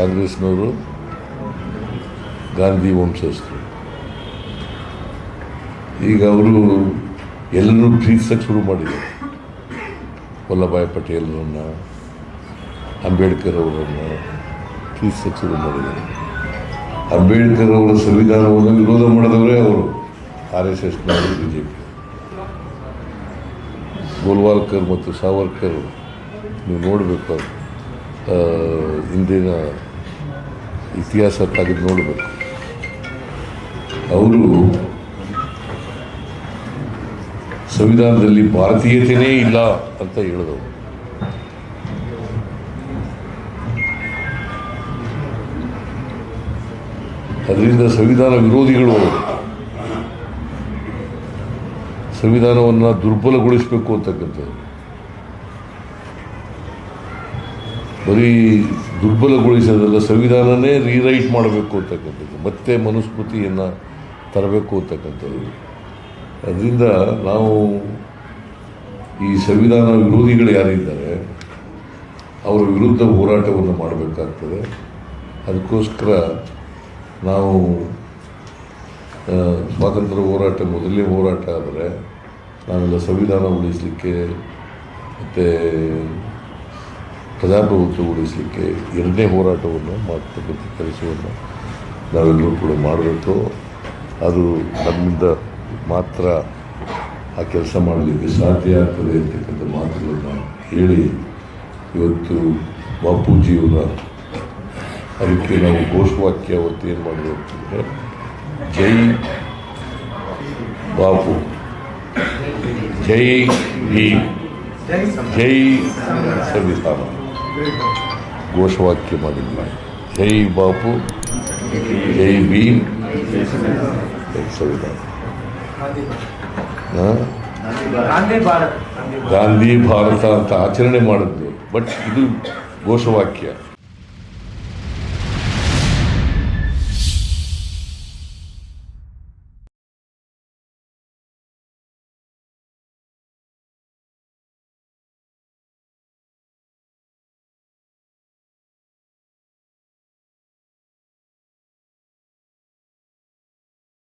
ಕಾಂಗ್ರೆಸ್ನವರು ಗಾಂಧಿ ವಂಶಸ್ಥರು. ಈಗ ಅವರು ಎಲ್ಲರೂ ಪ್ರೀತಿಸಕ್ಕೆ ಶುರು ಮಾಡಿದ್ದಾರೆ. ವಲ್ಲಭಾಯ್ ಪಟೇಲ್ರನ್ನು, ಅಂಬೇಡ್ಕರ್ ಅವರನ್ನು ಪ್ರೀತಿಸಕ್ಕೆ ಶುರು ಮಾಡಿದ್ದಾರೆ. ಅಂಬೇಡ್ಕರ್ ಅವರ ಸಂವಿಧಾನವನ್ನು ವಿರೋಧ ಮಾಡಿದವರೇ ಅವರು, ಆರ್ ಎಸ್ ಎಸ್ನವರು ಬಿ ಜೆ ಪಿ ಗೋಲ್ವಾಲ್ಕರ್ ಮತ್ತು ಸಾವರ್ಕರ್, ನೀವು ನೋಡಬೇಕು ಹಿಂದಿನ ಇತಿಹಾಸ ತೆಗೆದು ನೋಡಬೇಕು. ಅವರು ಸಂವಿಧಾನದಲ್ಲಿ ಭಾರತೀಯತೆಯೇ ಇಲ್ಲ ಅಂತ ಹೇಳಿದವರು. ಅದರಿಂದ ಸಂವಿಧಾನ ವಿರೋಧಿಗಳು ಸಂವಿಧಾನವನ್ನು ದುರ್ಬಲಗೊಳಿಸಬೇಕು ಅಂತಕ್ಕಂಥದ್ದು. ಬರೀ ದುರ್ಬಲಗೊಳಿಸೋದಲ್ಲ, ಸಂವಿಧಾನನೇ ರೀರೈಟ್ ಮಾಡಬೇಕು ಅಂತಕ್ಕಂಥದ್ದು, ಮತ್ತೆ ಮನುಸ್ಮೃತಿಯನ್ನು ತರಬೇಕು ಅಂತಕ್ಕಂಥದ್ದು. ಅದರಿಂದ ನಾವು ಈ ಸಂವಿಧಾನ ವಿರೋಧಿಗಳು ಯಾರಿದ್ದಾರೆ, ಅವರ ವಿರುದ್ಧ ಹೋರಾಟವನ್ನು ಮಾಡಬೇಕಾಗ್ತದೆ. ಅದಕ್ಕೋಸ್ಕರ ನಾವು ಸ್ವಾತಂತ್ರ್ಯ ಹೋರಾಟ, ಮೊದಲನೇ ಹೋರಾಟ ಆದರೆ ನಾವೆಲ್ಲ ಸಂವಿಧಾನ ಉಳಿಸಲಿಕ್ಕೆ ಮತ್ತು ಪ್ರಜಾಪ್ರಭುತ್ವ ಉಳಿಸಲಿಕ್ಕೆ ಎರಡನೇ ಹೋರಾಟವನ್ನು ಮತ್ತು ಕೆಲಸವನ್ನು ನಾವೆಲ್ಲರೂ ಕೂಡ ಮಾಡಬೇಕು. ಅದು ನಮ್ಮಿಂದ ಮಾತ್ರ ಆ ಕೆಲಸ ಮಾಡಲಿಕ್ಕೆ ಸಾಧ್ಯ ಆಗ್ತದೆ ಅಂತಕ್ಕಂಥ ಮಾತುಗಳನ್ನು ಹೇಳಿ ಇವತ್ತು ಬಾಪೂಜಿಯವರ ಅದಕ್ಕೆ ನಾವು ಘೋಷವಾಕ್ಯ ಅವತ್ತು ಏನು ಮಾಡಬೇಕು ಅಂತಂದರೆ, ಜೈ ಬಾಪು. ಜೈ ಭೀಮ್. ಜೈ ಸಂವಿಧಾನ ಘೋಷವಾಕ್ಯ ಮಾಡಿದ್ವಿ ಜೈ ಬಾಪು ಜೈ ಜೈ ಸಂವಿಧಾನ? ಗಾಂಧಿ ಭಾರತ್. ಗಾಂಧಿ ಭಾರತ ಅಂತ ಆಚರಣೆ ಮಾಡಿದ್ವಿ ಬಟ್ ಇದು ಘೋಷವಾಕ್ಯ.